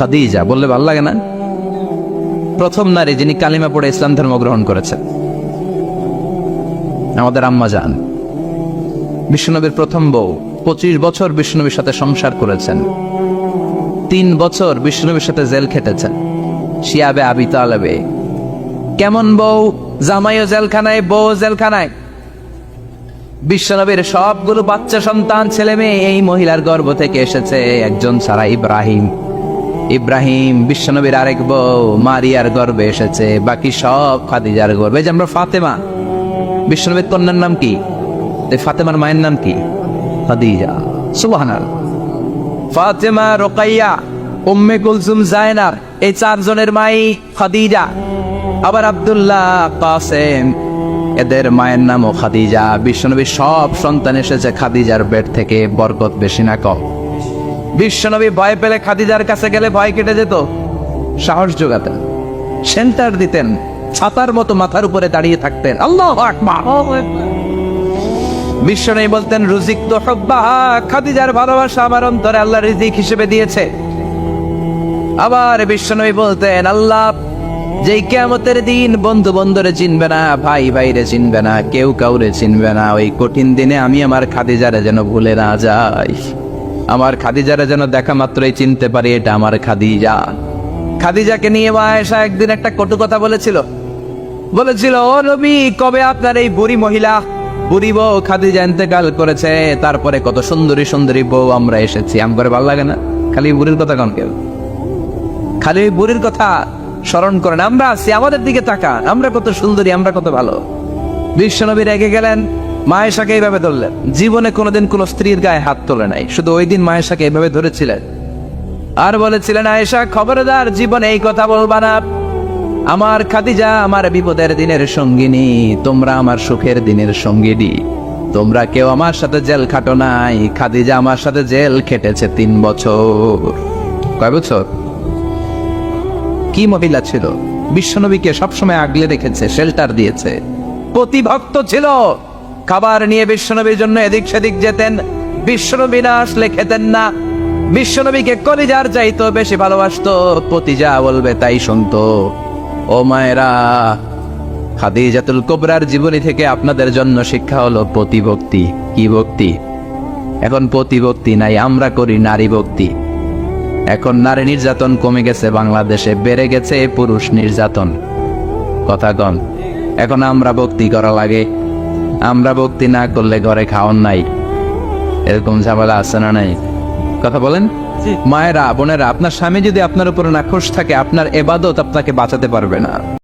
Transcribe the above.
খাদিজা বললে ভালো লাগে না? প্রথম নারী যিনি কালিমা পড়ে ইসলাম ধর্ম গ্রহণ করেছেন। আমাদের আম্মা যান। বিষ্ণুনবীর প্রথম বউ, পঁচিশ বছর বিষ্ণুনবীর সাথে সংসার করেছেন। তিন বছর বিষ্ণুনবীর সাথে জেল খেটেছেন। শিয়াবে আবি তালেবে। কেমন বউ? জামাইও জেলখানায় বউ জেলখানায়। বিশ্বনবীর সবগুলো বাচ্চা সন্তান, ছেলে মেয়ে, এই মহিলার গর্ভ থেকে এসেছে একজন ছাড়া ইব্রাহিম। ইব্রাহিম বিশ্বনবীর আরেক বউ, মারিয়ার গর্বে এসেছে, বাকি সব খাদিজার এই যে আমরা ফাতেমা, বিশ্বনবীর কন্যার নাম কি? ফাতেমার মায়ের নাম কি? খাদিজা। সুবহানাল ফাতেমা, রোকাইয়া, উম্মে কুলসুম জায়নাব এই চারজনের মাই খাদিজা। আবার আব্দুল্লাহ কাসেম, এদের মায়ের নামও খাদিজা। বিশ্বনবীর সব সন্তান এসেছে খাদিজার পেট থেকে, বরকত বেশি না কম। বিশ্বনবী ভয় পেলে খাদিজার কাছে গেলে ভয় কেটে যেত। সাহস যোগাতেন। সেন্টার দিতেন। ছাতার মতো মাথার উপরে দাঁড়িয়ে থাকতেন। আল্লাহ বলতেন, রুজিক তো খাদিজার ভালোবাসা আমার অন্তরে আল্লাহ রিজিক হিসেবে দিয়েছে। আবার বিশ্বনবী বলতেন, আল্লাহ, যেই কেমতের দিন বন্ধু বন্ধুরে চিনবে না, ভাই ভাইরে চিনবে না, কেউ কাউরে চিনবে না। ওই কঠিন দিনে আমি আমার খাদিজারে যেন ভুলে না যাই। খাদিজারে যেন দেখা মাত্রই চিনতে পারি এটা আমার খাদিজা। খাদিজাকে নিয়ে মা আয়েশা একদিন একটা কটু কথা বলেছিল। বলেছিল, ও নবী, কবে আপনার এই বুড়ি মহিলা? বুড়ি বউ খাদিজা ইন্তেকাল করেছে, তারপরে কত সুন্দরী সুন্দরী বউ আমরা এসেছি। আম করে ভালো লাগে না? খালি বুড়ির কথা কন কেউ খালি ওই বুড়ির কথা স্মরণ করেন। আমরা আছি, আমাদের দিকে তাকান। আমরা কত সুন্দরী, আমরা কত ভালো। বিশ্বনবী রেগে গেলেন। মায়েশাকে এইভাবে ধরলেন জীবনে কোনোদিন কোনো স্ত্রীর গায়ে হাত তোলে নাই। শুধু ওই দিন মায়েশাকে এইভাবে ধরেছিলেন আর বলেছিলেন আয়েশা খবরদার জীবনে এই কথা বলবা না। আমার খাদিজা আমার বিপদের দিনের সঙ্গিনী, তোমরা আমার সুখের দিনের সঙ্গিনী। তোমরা কেউ আমার সাথে জেল খাটো নাই। খাদিজা আমার সাথে জেল খেটেছে তিন বছর। কয় বছর? কি মহিলা ছিল? বিশ্বনবীকে সবসময় আগলে রেখেছে, শেল্টার দিয়েছে। প্রতিভক্ত ছিল। খাবার নিয়ে বিশ্বনবীর জন্য এদিক সেদিক যেতেন। বিশ্বনবী না আসলে খেতেন না। বিশ্বনবীকে কলিজার চাইতো, বেশি ভালোবাসতো। পতি যা বলবে তাই শুনতো। ও মায়েরা, খাদিজাতুল কোবরার জীবনী থেকে আপনাদের জন্য শিক্ষা হলো প্রতিভক্তি কি ভক্তি? এখন প্রতিভক্তি নাই, আমরা করি নারী ভক্তি। এখন নারী নির্যাতন কমে গেছে, বাংলাদেশে বেড়ে গেছে, পুরুষ নির্যাতন। কথা কন, এখন আমরা ভক্তি করা লাগে। আমরা ভক্তি না করলে ঘরে খাওয়ান নাই। এরকম ঝামেলা আছে না নাই? কথা বলেন? মায়েরা বোনেরা আপনার স্বামী যদি আপনার উপরে নাখোশ থাকে আপনার এবাদত আপনাকে বাঁচাতে পারবে না।